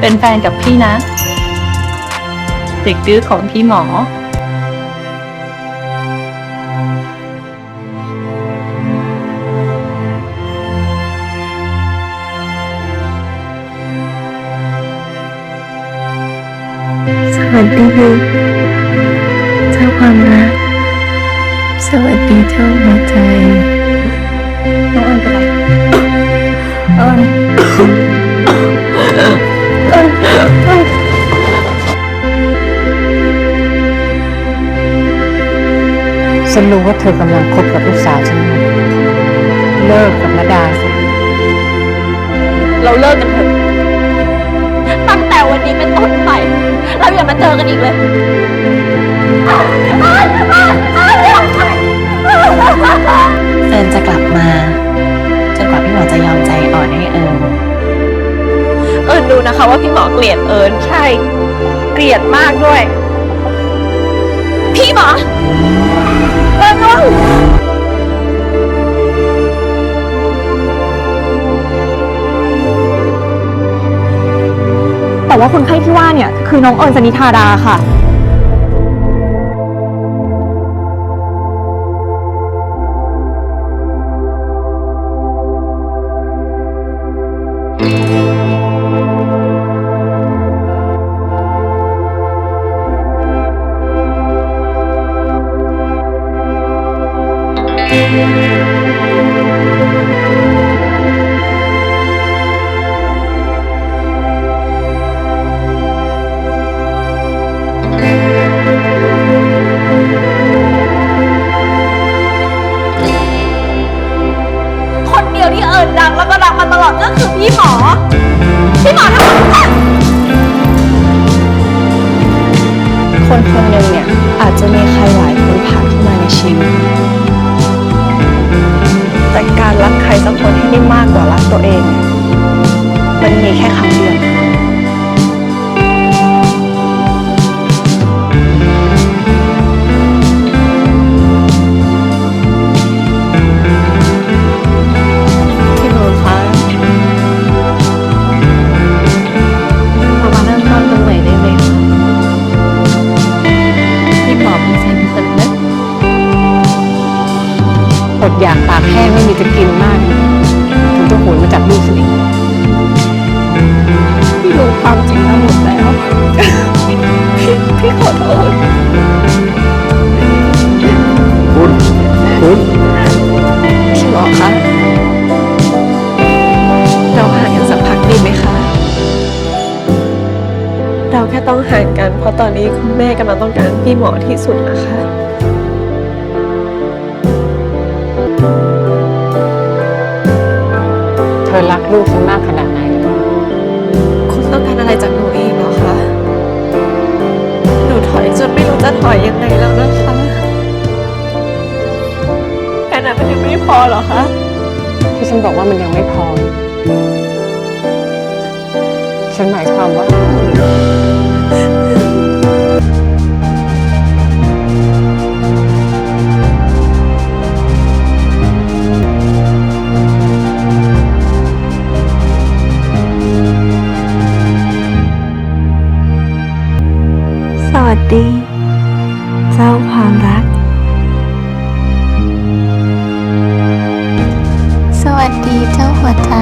เป็นแฟนกับพี่นะ เด็กดื้อของพี่หมอ สวัสดีลูกเจ้าความรัก สวัสดีเจ้าหัวใจ น้องเอิญเป็นไร ฉันรู้ว่าเธอกำลังคบกับลูกสาวฉันอยู่เลิกกับนาดาสิเราเลิกกันเถอะ ตั้งแต่วันนี้เป็นต้นไป เราอย่ามาเจอกันอีกเลย เอิญจะกลับมา จนกว่าพี่หมอจะยอมใจอ่อนให้เอิญเอิญดูนะคะว่าพี่หมอเกลียดเอิญใช่ เกลียดมากด้วย พี่หมอ ว่าคนไข้ที่ว่าเนี่ยคือน้องเอิญสนิธาดาค่ะคน คนคนหนึ่งเนี่ยอาจจะมีใครหลายคนผ่านเข้ามาในชีวิต แต่การรักใครสักคนให้ได้มากกว่ารักตัวเอง อดอยากปากแห้งไม่มีจะกินมากถึงต้องโหนมาจับลูกฉันเองพี่รู้ความจริงทั้งหมดแล้วพี่พี่ขอโทษคุณคุณพี่หมอคะเราห่างกันสักพักดีไหมคะ เราแค่ต้องห่างกัน เพราะตอนนี้คุณแม่กำลังต้องการพี่หมอที่สุดนะคะ เธอรักลูกฉันมากขนาดไหน คุณต้องการอะไรจากหนูเองเหรอคะ หนูถอยจนไม่รู้จะถอยยังไงแล้วนะคะแค่นั้นมันยังไม่พอเหรอคะ ที่ฉันบอกว่ามันยังไม่พอ ฉันหมายความว่า ดีเจ้าความรัก สวัสดีเจ้าหัวใจ